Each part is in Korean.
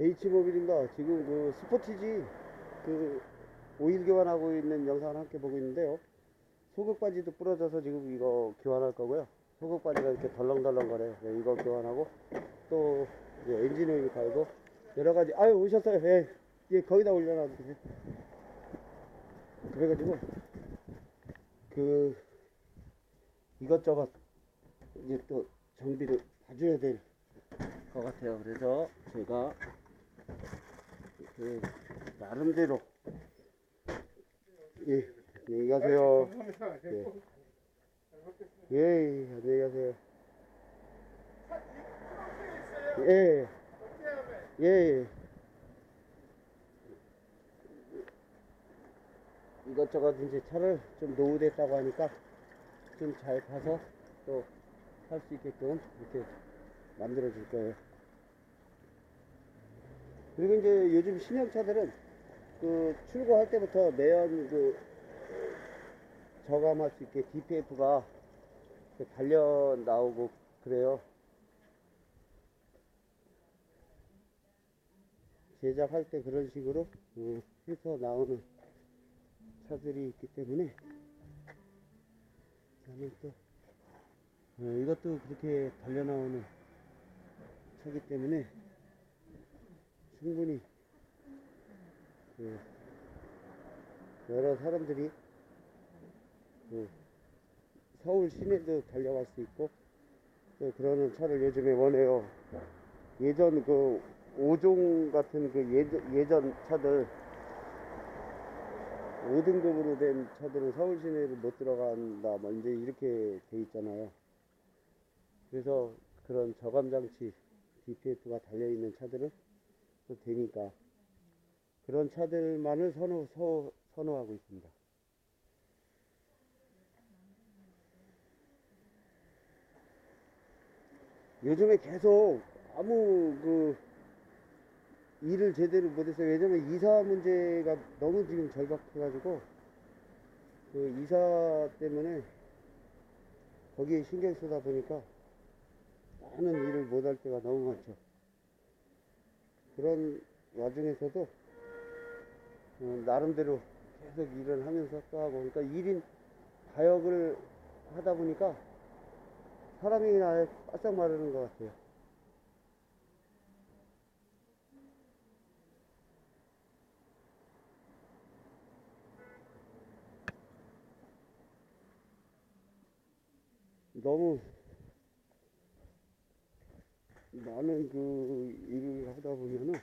H모빌입니다. 지금 그 스포티지 그 오일 교환하고 있는 영상을 함께 보고 있는데요. 소극 바지도 부러져서 지금 이거 교환할 거고요. 소극 바지가 이렇게 덜렁덜렁 거려요. 네, 이거 교환하고 또 이제 엔진 오일 갈고 여러 가지 아유 오셨어요. 예, 예 거기다 올려놔도 되세요. 그래가지고 그 이것저것 이제 또 정비를 봐줘야 될 것 같아요. 그래서 제가 그 나름대로 예 안녕히 가세요. 예. 예, 예 안녕히 가세요. 예, 예, 예. 이것저것 이제 차를 좀 노후됐다고 하니까 좀 잘 봐서 또 할 수 있게끔 이렇게 만들어 줄 거예요. 그리고 이제 요즘 신형차들은 그 출고할 때부터 매연 그 저감할 수 있게 DPF가 달려 나오고 그래요. 제작할 때 그런 식으로 어, 해서 나오는 차들이 있기 때문에 저는 또 어, 이것도 그렇게 달려 나오는 차기 때문에 충분히 그 여러 사람들이 그 서울 시내도 달려갈 수 있고 또 그러는 차를 요즘에 원해요. 예전 그 5종 같은 그 예전, 예전 차들 5등급으로 된 차들은 서울 시내를 못 들어간다 뭐 이제 이렇게 돼 있잖아요. 그래서 그런 저감 장치 DPF가 달려 있는 차들은 또 되니까 그런 차들만을 선호, 서, 선호하고 있습니다. 요즘에 계속 아무 그 일을 제대로 못했어요. 왜냐면 이사 문제가 너무 지금 절박해가지고 그 이사 때문에 거기에 신경 쓰다 보니까 많은 일을 못할 때가 너무 많죠. 그런 와중에서도 어, 나름대로 계속 일을 하면서 또 하고 그러니까 1인 가역을 하다 보니까 사람이 아예 바짝 마르는 것 같아요. 너무 많은 그 일을 하다 보면은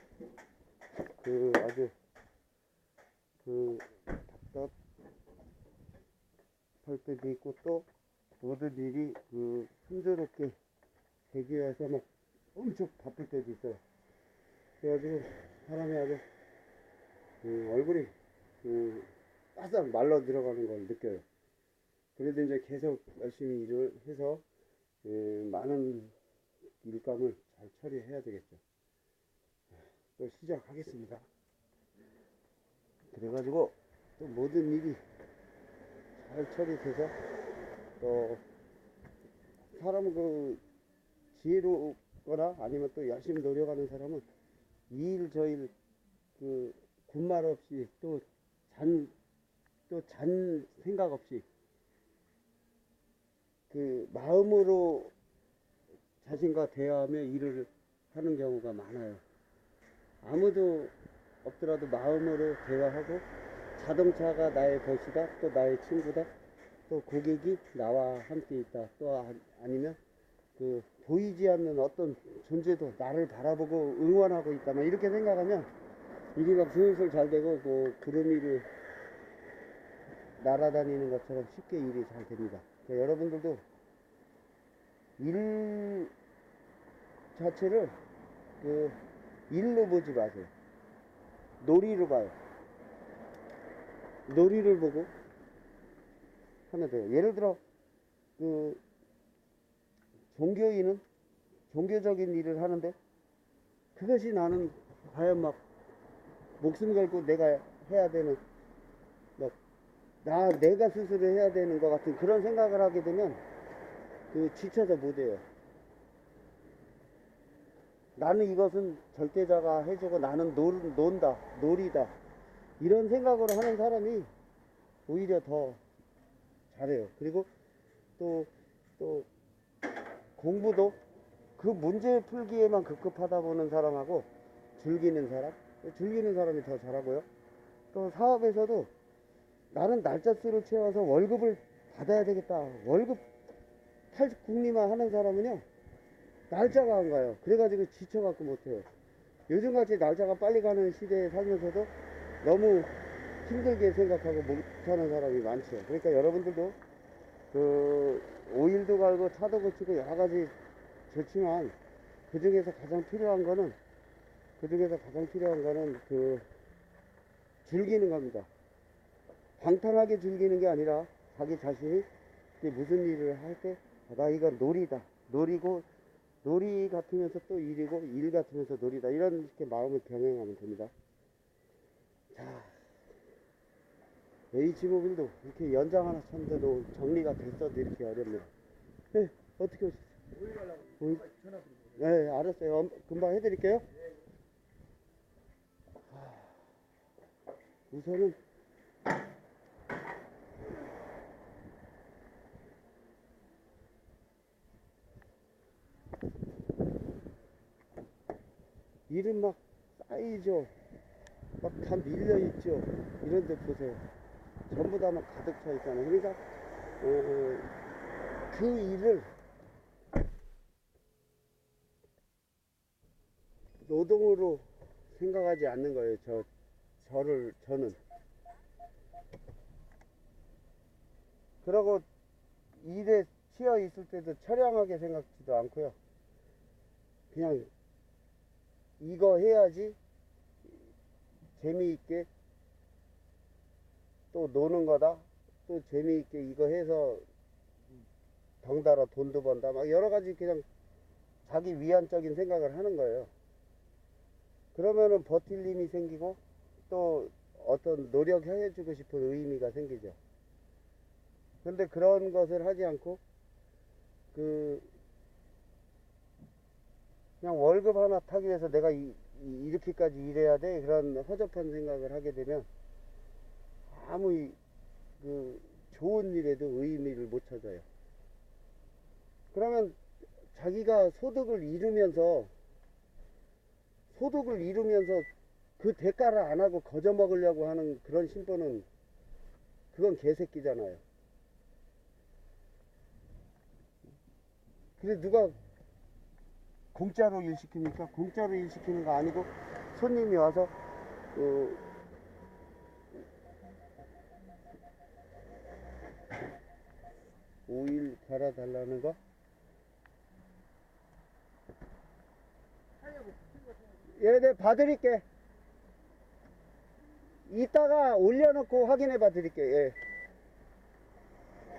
그 아주 그 답답할 때도 있고 또 모든 일이 그 순조롭게 되기 위해서 막 엄청 바쁠 때도 있어요. 그래가지고 사람이 아주 그 얼굴이 그 바싹 말라 들어가는 걸 느껴요. 그래도 이제 계속 열심히 일을 해서 예, 많은 일감을 잘 처리해야 되겠죠. 또 시작하겠습니다. 그래가지고 또 모든 일이 잘 처리돼서 또 사람은 그 지혜롭거나 아니면 또 열심히 노력하는 사람은 이일 저일 그 군말 없이 또 잔 또 잔 생각 없이 그 마음으로 자신과 대화하며 일을 하는 경우가 많아요. 아무도 없더라도 마음으로 대화하고 자동차가 나의 것이다, 또 나의 친구다, 또 고객이 나와 함께 있다, 또 아- 아니면 그 보이지 않는 어떤 존재도 나를 바라보고 응원하고 있다, 막 이렇게 생각하면 일이 막 슬슬 잘 되고 그 구름 위를 날아다니는 것처럼 쉽게 일이 잘 됩니다. 그러니까 여러분들도 일 자체를 그 일로 보지 마세요. 놀이로 봐요. 놀이를 보고 하면 돼요. 예를 들어 그 종교인은 종교적인 일을 하는데 그것이 나는 과연 막 목숨 걸고 내가 해야 되는 막 나 내가 스스로 해야 되는 것 같은 그런 생각을 하게 되면 그 지쳐서 못해요. 나는 이것은 절대자가 해주고 나는 놀, 논다, 놀이다. 이런 생각으로 하는 사람이 오히려 더 잘해요. 그리고 또, 또, 공부도 그 문제 풀기에만 급급하다 보는 사람하고 즐기는 사람, 즐기는 사람이 더 잘하고요. 또 사업에서도 나는 날짜 수를 채워서 월급을 받아야 되겠다. 월급 탈 국리만 하는 사람은요, 날짜가 안 가요. 그래가지고 지쳐갖고 못해요. 요즘같이 날짜가 빨리 가는 시대에 살면서도 너무 힘들게 생각하고 못하는 사람이 많죠. 그러니까 여러분들도 그 오일도 갈고 차도 고치고 여러 가지 좋지만 그 중에서 가장 필요한 거는 그 중에서 가장 필요한 거는 그 즐기는 겁니다. 방탕하게 즐기는 게 아니라 자기 자신이 무슨 일을 할 때 나 이건 놀이다. 놀이고 놀이 같으면서 또 일이고 일 같으면서 놀이다. 이런 이렇게 마음을 병행하면 됩니다. 자, H모빌도 이렇게 연장 하나 쳤는데도 정리가 됐어도 이렇게 어렵네요. 네, 어떻게 오셨어요? 드리고. 네, 알았어요. 엄- 금방 해드릴게요. 우선은 일은 막 쌓이죠. 막 다 밀려있죠. 이런 데 보세요. 전부 다 막 가득 차 있잖아요. 그러니까, 어, 그 일을 노동으로 생각하지 않는 거예요. 저, 저를, 저는. 그러고 일에 치여 있을 때도 처량하게 생각지도 않고요. 그냥 이거 해야지 재미있게 또 노는 거다. 또 재미있게 이거 해서 덩달아 돈도 번다. 막 여러 가지 그냥 자기 위안적인 생각을 하는 거예요. 그러면은 버틸 힘이 생기고 또 어떤 노력해주고 싶은 의미가 생기죠. 근데 그런 것을 하지 않고 그 그냥 월급 하나 타기 위해서 내가 이, 이- 이렇게까지 일해야 돼 그런 허접한 생각을 하게 되면 아무 이- 그 좋은 일에도 의미를 못 찾아요. 그러면 자기가 소득을 잃으면서 소득을 잃으면서 그 대가를 안 하고 거저 먹으려고 하는 그런 심보는 그건 개새끼잖아요. 근데 누가 공짜로 일 시킵니까? 공짜로 일 시키는 거 아니고 손님이 와서 어, 오일 갈아달라는 거? 예, 네, 봐드릴게. 이따가 올려놓고 확인해 봐 드릴게, 예.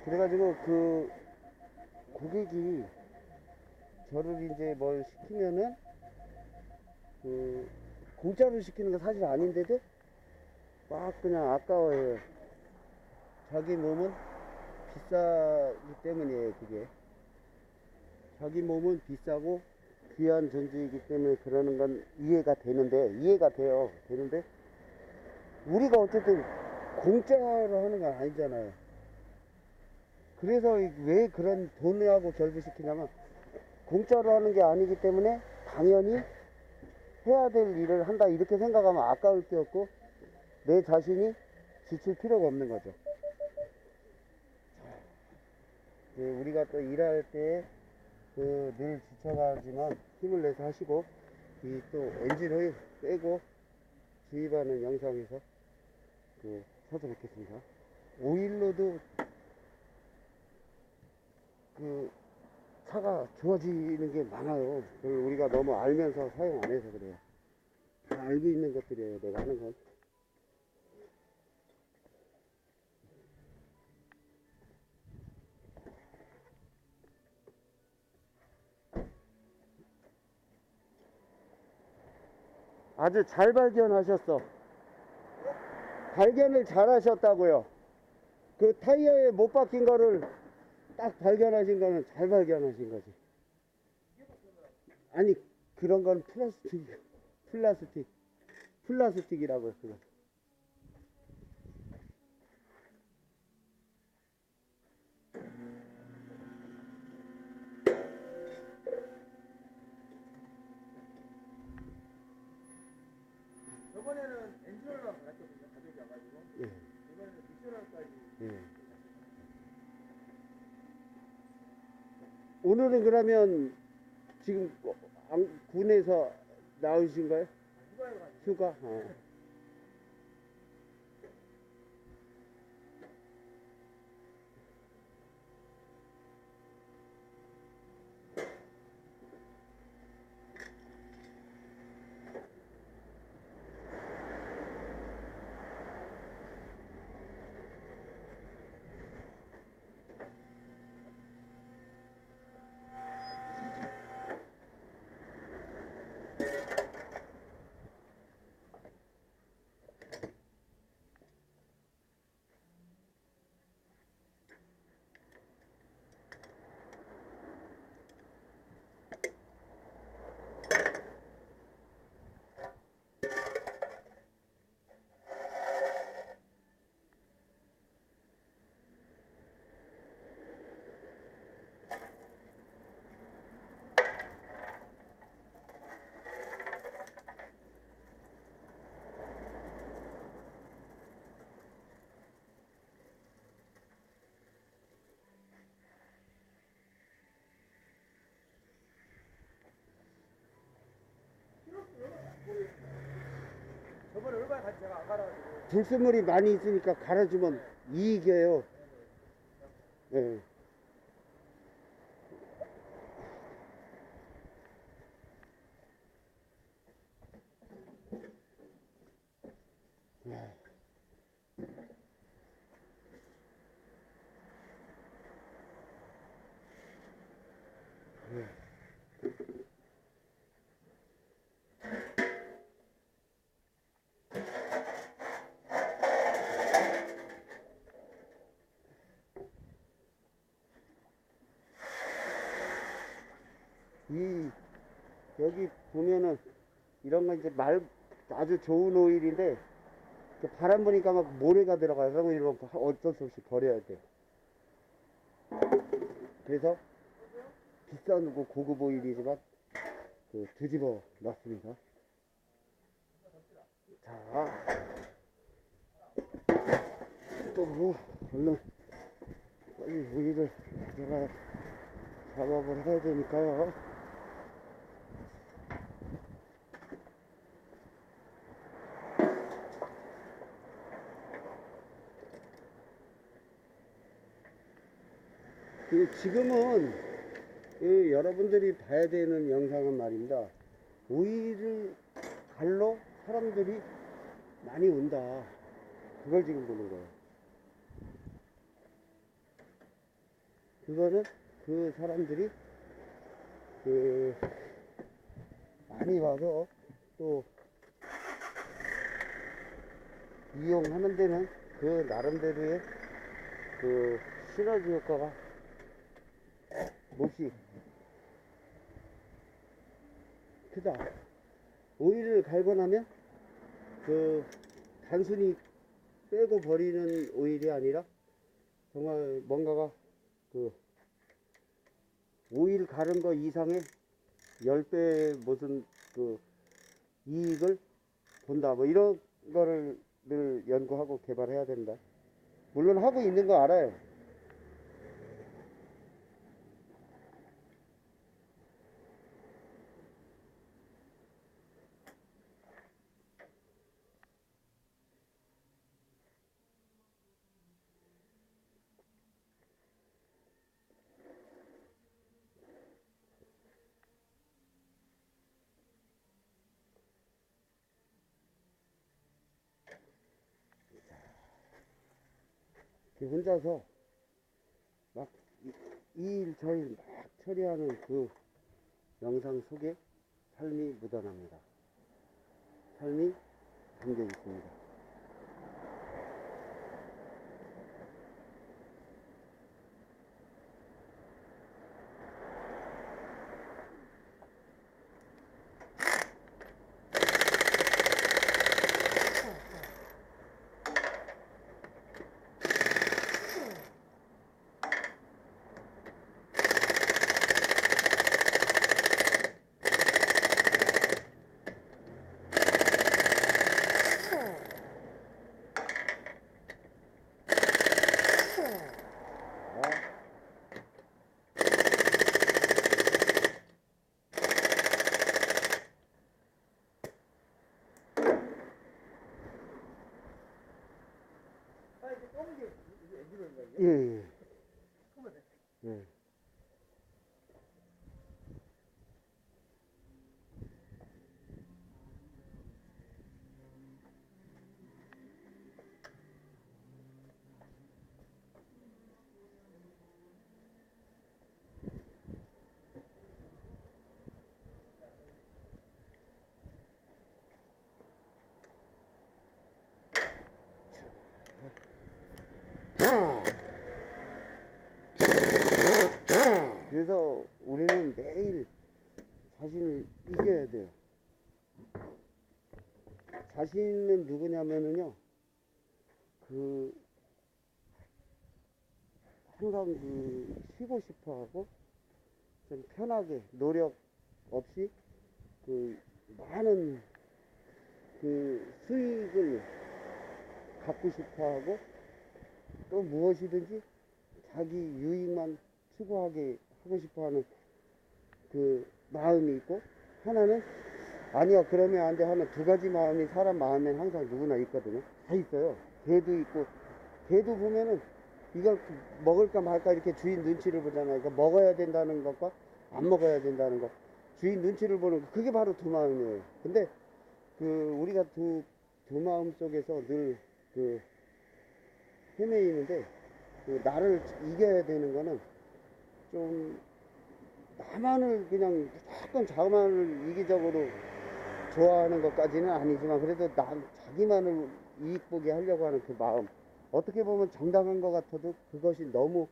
그래가지고 그 고객이 저를 이제 뭘 시키면은 그 공짜로 시키는 거 사실 아닌데도 막 그냥 아까워요. 자기 몸은 비싸기 때문이에요, 그게. 자기 몸은 비싸고 귀한 존재이기 때문에 그러는 건 이해가 되는데, 이해가 돼요. 되는데, 우리가 어쨌든 공짜로 하는 건 아니잖아요. 그래서 왜 그런 돈하고 결부시키냐면, 공짜로 하는 게 아니기 때문에 당연히 해야 될 일을 한다 이렇게 생각하면 아까울 게 없고 내 자신이 지칠 필요가 없는 거죠. 네, 우리가 또 일할 때 그 늘 지쳐가지만 힘을 내서 하시고 이 또 엔진 오일 빼고 주입하는 영상에서 그 찾아뵙겠습니다. 오일로도 그 차가 좋아지는 게 많아요. 그걸 우리가 너무 알면서 사용 안 해서 그래요. 다 알고 있는 것들이에요. 내가 하는 건. 아주 잘 발견하셨어. 발견을 잘 하셨다고요. 그 타이어에 못 박힌 거를 딱 발견하신 거는 잘 발견하신 거지. 아니, 그런 건 플라스틱, 플라스틱, 플라스틱이라고 그거. 저번에는 엔지널만 받았거든요. 가격이 와가지고. 예, 이번에는 미션할까지. 예. 오늘은 그러면 지금 어, 안- 군에서 나오신 거예요? 휴가? 어. 불순물이 많이 있으니까 갈아주면 이익이에요. 예. 이 여기 보면은 이런 건 이제 말 아주 좋은 오일인데 그 바람 부니까 막 모래가 들어가서 이런 거 어쩔 수 없이 버려야 돼. 그래서 비싼 거 고급 오일이지만 그 뒤집어 놨습니다. 자, 또 뭐, 얼른 빨리 오일을 내가 작업을 해야 되니까요. 그 지금은 그 여러분들이 봐야 되는 영상은 말입니다. 오일을 갈러 사람들이 많이 온다. 그걸 지금 보는 거예요. 그거는 그 사람들이 그 많이 와서 또 이용하는 데는 그 나름대로의 그 시너지 효과가 몹시 크다. 오일을 갈고 나면 그 단순히 빼고 버리는 오일이 아니라 정말 뭔가가 그 오일 가른 거 이상의 10배 무슨 그 이익을 본다. 뭐 이런 거를 늘 연구하고 개발해야 된다. 물론 하고 있는 거 알아요. 혼자서 막 이 일 저 일 막 처리하는 그 영상 속에 삶이 묻어납니다. 삶이 담겨 있습니다. 이게 이게 엔진오일인가 이게? 예, 예. 그러면 예. 그래서 우리는 매일 자신을 이겨야 돼요. 자신은 누구냐면은요, 그, 항상 그, 쉬고 싶어 하고, 좀 편하게, 노력 없이, 그, 많은, 그, 수익을 갖고 싶어 하고, 또 무엇이든지 자기 유익만 추구하게 하고 싶어 하는 그 마음이 있고 하나는 아니야 그러면 안 돼. 하는 두 가지 마음이 사람 마음엔 항상 누구나 있거든요. 다 있어요. 개도 있고 개도 보면은 이걸 먹을까 말까 이렇게 주인 눈치를 보잖아요. 그러니까 먹어야 된다는 것과 안 먹어야 된다는 것. 주인 눈치를 보는 거 그게 바로 두 마음이에요. 근데 그 우리가 두, 두 마음 속에서 늘 그 헤매이는데 그 나를 이겨야 되는 거는 좀 나만을 그냥 무조건 자만을 이기적으로 좋아하는 것까지는 아니지만 그래도 나 자기만을 이익 보게 하려고 하는 그 마음 어떻게 보면 정당한 것 같아도 그것이 너무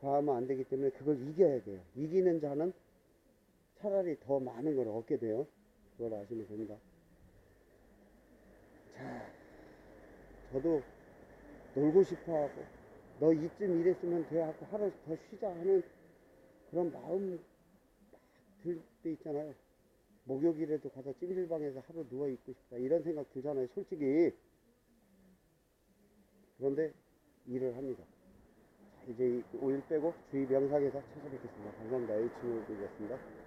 과하면 안 되기 때문에 그걸 이겨야 돼요. 이기는 자는 차라리 더 많은 걸 얻게 돼요. 그걸 아시면 됩니다. 자 저도 놀고 싶어 하고 너 이쯤 이랬으면 돼 하고 하루 더 쉬자 하는 그런 마음 들 때 있잖아요. 목욕이라도 가서 찜질방에서 하루 누워 있고 싶다 이런 생각 들잖아요. 솔직히 그런데 일을 합니다. 자, 이제 이 오일 빼고 주의 명상에서 찾아뵙겠습니다. 감사합니다. H모드였습니다.